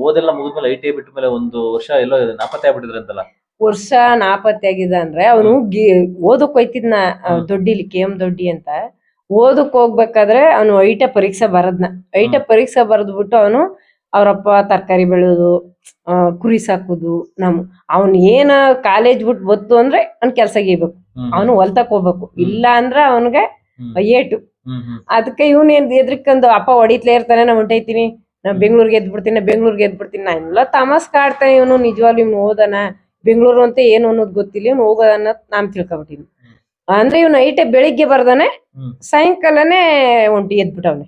ಓದೆಲ್ಲ ಮುಗಿದ್ಮೇಲೆ I T ಬಿಟ್ಟ ಮೇಲೆ ಒಂದು ವರ್ಷ ಎಲ್ಲೋ ನಾಪತ್ತೆ ಆಗ್ಬಿಟ್ಟಿದ್ರೆ ಅಂತಲ್ಲ? ವರ್ಷ ನಾಪತ್ತೆ ಆಗಿದ ಅಂದ್ರೆ ಅವನು ಓದಕ್ ಹೋಯ್ತಿದ್ನ. ದೊಡ್ಡಿಲಿ ಕೆ ಎಂ ದೊಡ್ಡಿ ಅಂತ. ಓದಕ್ ಹೋಗ್ಬೇಕಾದ್ರೆ ಅವನು ಐಟ ಪರೀಕ್ಷೆ ಬರದ್ನ. ಐಟ ಪರೀಕ್ಷೆ ಬರೆದ್ಬಿಟ್ಟು ಅವನು ಅವ್ರಪ್ಪ ತರಕಾರಿ ಬೆಳೆಯೋದು ಕುರಿ ಸಾಕುದು ನಮ್ ಅವನ್ ಏನ ಕಾಲೇಜ್ ಬಿಟ್ಟು ಬತ್ತು ಅಂದ್ರೆ ಅವ್ನ್ ಕೆಲ್ಸ ಗೀಬೇಕು ಹ್ಮ್. ಅವನು ಹೊಲ್ತಕ್ ಹೋಗ್ಬೇಕು. ಇಲ್ಲ ಅಂದ್ರೆ ಅವನ್ಗೆ. ಏಟು. ಅದಕ್ಕೆ ಇವನ್ ಏನ್ ಎದ್ರಿಕಂದು ಅಪ್ಪ ಹೊಡಿತ್ಲೇ ಇರ್ತಾನೆ ನಾ ಹೊಂಟೈತೀನಿ ನಾ ಬೆಂಗ್ಳೂರ್ಗೆ ಎದ್ಬಿಡ್ತೀನಿ ನಾ ಬೆಂಗ್ಳೂರ್ಗೆ ಎದ್ಬಿಡ್ತೀನಿ. ನಾ ಎಲ್ಲ ತಮಾಸ್ ಕಾಡ್ತಾ ಇವನು ನಿಜವಾಗ್ಲೂ ಇವ್ನು ಓದನ. ಬೆಂಗ್ಳೂರು ಅಂತ ಏನು ಅನ್ನೋದು ಗೊತ್ತಿಲ್ಲ ಇವ್ನು ಹೋಗೋದ ಅನ್ನೋದ್ ನಾನ್ ತಿಳ್ಕೊಬಿಟ್ಟಿನಿ. ಅಂದ್ರೆ ಇವ್ ನೈಟ್ ಬೆಳಿಗ್ಗೆ ಬರ್ದಾನೆ ಸಾಯಂಕಾಲನೆ ಒಂಟಿ ಎದ್ಬಿಟ್ಟವ್ನೆ.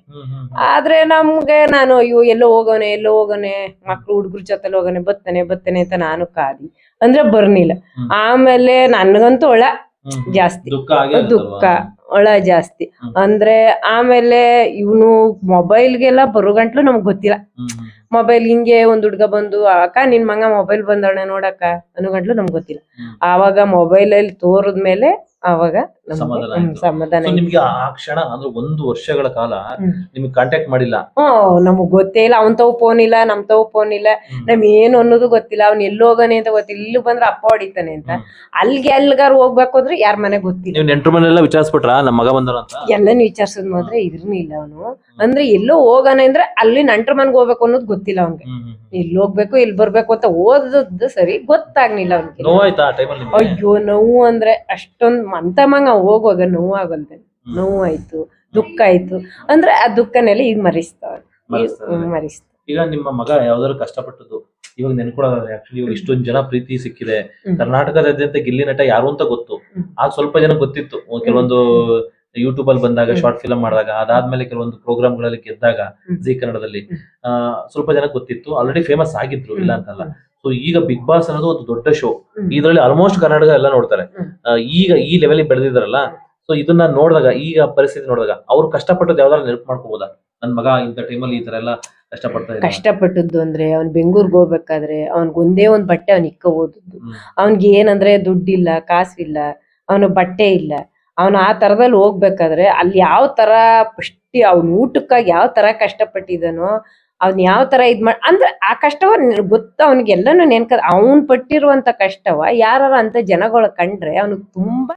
ಆದ್ರೆ ನಮ್ಗೆ ನಾನು ಅಯ್ಯೋ ಎಲ್ಲೋ ಹೋಗೋನೆ ಎಲ್ಲೋ ಹೋಗೋನೆ ಮಕ್ಳು ಹುಡುಗ್ರ ಜೊತೆಲಿ ಹೋಗೋನೆ ಬತ್ತಾನೆ ಬತ್ತಾನೆ ಅಂತ ನಾನು ಕಾದಿ. ಅಂದ್ರೆ ಬರ್ನಿಲ್ಲ. ಆಮೇಲೆ ನನ್ಗಂತೂ ಒಳ ಜಾಸ್ತಿ. ದುಃಖ ಒಳ ಜಾಸ್ತಿ. ಅಂದ್ರೆ ಆಮೇಲೆ ಇವನು ಮೊಬೈಲ್ಗೆಲ್ಲ ಬರೋ ಗಂಟ್ಲು ನಮ್ಗ್ ಗೊತ್ತಿಲ್ಲ. ಮೊಬೈಲ್ ಹಿಂಗೆ ಒಂದ್ ಹುಡ್ಗ ಬಂದು ಅಕ್ಕ ನಿನ್ ಮಗ ಮೊಬೈಲ್ ಬಂದಣ್ಣ ನೋಡಕ್ಕ. ಅನ್ನೋ ಗಂಟ್ಲು ನಮ್ಗ್ ಗೊತ್ತಿಲ್ಲ. ಆವಾಗ ಮೊಬೈಲ್ ಅಲ್ಲಿ ತೋರದ್ಮೇಲೆ ಆವಾಗ ಸಮಾಧಾನ ಆಯ್ತು. ಸಮಾಧಾನ ಸೊ ನಿಮ್ಗೆ ಆ ಕ್ಷಣ ಅಂದ್ರೆ ಒಂದು ವರ್ಷಗಳ ಕಾಲ ಹ್ಮ್. ನಿಮ್ಗೆ ಕಾಂಟ್ಯಾಕ್ಟ್ ಮಾಡಿಲ್ಲ? ಹ್ಮ್ ನಮಗ್ ಗೊತ್ತೇ ಇಲ್ಲ. ಅವ್ನ್ ತಾವ್ ಫೋನ್ ಇಲ್ಲ ನಮ್ ತಾವ್ ಫೋನ್ ಇಲ್ಲ. ಹ್ಮ್. ನಮ್ ಏನು ಅನ್ನೋದು ಗೊತ್ತಿಲ್ಲ. ಅವ್ನ್ ಎಲ್ಲಿ ಹೋಗನೆ ಅಂತ ಗೊತ್ತಿಲ್ಲ. ಇಲ್ಲಿ ಬಂದ್ರೆ ಅಪ್ಪ ಹೊಡಿತಾನೆ ಅಂತ. ಹ್ಮ್. ಅಲ್ಗೆ ಎಲ್ಗಾರು ಹೋಗ್ಬೇಕು ಅಂದ್ರೆ ಯಾರ ಮನೆ ಗೊತ್ತಿಲ್ಲ. ನೀವು ನೆಂಟ್ರ ಮನೆಲ್ಲ ವಿಚಾರಿಸ್ಬಿಟ್ರ? ನಮ್ಮ ಮಗ ಬಂದನ ಅಂತ? ಎಲ್ಲಾನು ವಿಚಾರ್ಸದ್ ಮಾತ್ರ ಇದ್ರೂ ಇಲ್ಲ ಅವನು. ಅಂದ್ರೆ ಎಲ್ಲೋ ಹೋಗಾನೆ ಅಂದ್ರೆ ಅಲ್ಲಿ ನಂಟ್ರ ಮನ್ಗ್ ಹೋಗ್ಬೇಕು ಅನ್ನೋದು ಗೊತ್ತಿಲ್ಲ ಅವ್ನ್ಗೆ. ಹ್ಮ್, ಹ್ಮ್, ಹ್ಮ್. ಎಲ್ಲಿ ಹೋಗ್ಬೇಕು ಇಲ್ಲಿ ಬರ್ಬೇಕು ಅಂತ ಓದದ್ದು ಸರಿ ಗೊತ್ತಾಗ್ಲಿಲ್ಲ ಅವ್ನಿಗೆ. ನೋವಾಯ್ತಾ ಆ ಟೈಮಲ್ಲಿ ನಿಮ್ಗೆ? ಅಯ್ಯೋ ನೋವು ಅಂದ್ರೆ ಅಷ್ಟೊಂದ್ ಮಂತಮಂಗ ನೋವು ಹೋಗುವಾಗ ನೋವು ಆಯ್ತು ದುಃಖ ಆಯ್ತು. ಅಂದ್ರೆ ಆ ದುಃಖನೆಲ್ಲ ಈಗ ಮರಿಸ್ತಾವೆ ಮರೆಸ್ತಾರೆ. ಈಗ ನಿಮ್ಮ ಮಗ ಯಾವ್ದಾದ್ರು ಕಷ್ಟಪಟ್ಟದ್ದು ಇವಾಗ ನೆನ್ಕೊಳ್ಳೋದಾದ್ರೆ ಆಕ್ಚುಲಿ ಇವಾಗ ಇಷ್ಟೊಂದ್ ಜನ ಪ್ರೀತಿ ಸಿಕ್ಕಿದೆ. ಕರ್ನಾಟಕದಾದ್ಯಂತ ಗಿಲ್ಲಿ ನಟ ಯಾರು ಅಂತ ಗೊತ್ತು. ಆಗ ಸ್ವಲ್ಪ ಜನ ಗೊತ್ತಿತ್ತು. ಕೆಲವೊಂದು ಯೂಟ್ಯೂಬ್ ಅಲ್ಲಿ ಬಂದಾಗ. ಶಾರ್ಟ್ ಫಿಲಂ ಮಾಡಿದಾಗ ಅದಾದ್ಮೇಲೆ ಕೆಲವೊಂದು ಪ್ರೋಗ್ರಾಮ್ಗಳಲ್ಲಿ ಗೆದ್ದಾಗ. ಜಿ ಕನ್ನಡದಲ್ಲಿ. ಸ್ವಲ್ಪ ಜನ ಗೊತ್ತಿತ್ತು. ಆಲ್ರೆಡಿ ಫೇಮಸ್ ಆಗಿದ್ರು ಇಲ್ಲ ಅಂತಲ್ಲ. ಸೊ ಈಗ ಬಿಗ್ ಬಾಸ್ ಅನ್ನೋದು ಒಂದು ದೊಡ್ಡ ಶೋ. ಇದರಲ್ಲಿ ಆಲ್ಮೋಸ್ಟ್ ಕರ್ನಾಟಕ ಎಲ್ಲ ನೋಡ್ತಾರೆ. ಈಗ ಈ ಲೆವೆಲ್ ಬೆಳೆದಿದ್ರಲ್ಲ ಸೊ ಇದನ್ನ ನೋಡಿದಾಗ ಈಗ ಪರಿಸ್ಥಿತಿ ನೋಡಿದಾಗ ಅವ್ರು ಕಷ್ಟಪಟ್ಟದ್ದು ಯಾವ್ದಾದ್ರು ನೆನಪು ಮಾಡ್ಕೋಬೋದಾ? ನನ್ ಮಗ ಇಂಥ ಟೈಮಲ್ಲಿ ಈ ತರ ಎಲ್ಲ ಕಷ್ಟಪಡ್ತಾರೆ ಕಷ್ಟಪಟ್ಟದ್ದು ಅಂದ್ರೆ ಅವ್ನ್ ಬೆಂಗಳೂರಿಗೆ ಹೋಗ್ಬೇಕಾದ್ರೆ ಅವ್ನ್ಗ್ ಒಂದೇ ಒಂದ್ ಬಟ್ಟೆ ಅವ್ನ್ ಇಕ್ಕ ಓದಿದ್ದು. ಅವ್ನ್ಗೆ ಏನಂದ್ರೆ ದುಡ್ಡಿಲ್ಲ ಕಾಸಿಲ್ಲ ಅವನ ಬಟ್ಟೆ ಇಲ್ಲ. ಅವನು ಆ ತರದಲ್ಲಿ ಹೋಗ್ಬೇಕಾದ್ರೆ ಅಲ್ಲಿ ಯಾವ ತರ ಪುಷ್ಟಿ ಅವ್ನ ಊಟಕ್ಕಾಗಿ ಯಾವ ತರ ಕಷ್ಟಪಟ್ಟಿದಾನೋ ಅವ್ನ್ ಯಾವ ತರ ಇದ್ ಮಾಡ್, ಅಂದ್ರೆ ಆ ಕಷ್ಟವ ಗೊತ್ತ ಅವ್ನಿಗೆಲ್ಲನೂ ನೆನ್ಕ ಅವ್ನ್ ಪಟ್ಟಿರುವಂತ ಕಷ್ಟವ ಯಾರ ಅಂತ ಜನಗಳು ಕಂಡ್ರೆ ಅವ್ನಿಗೆ ತುಂಬಾ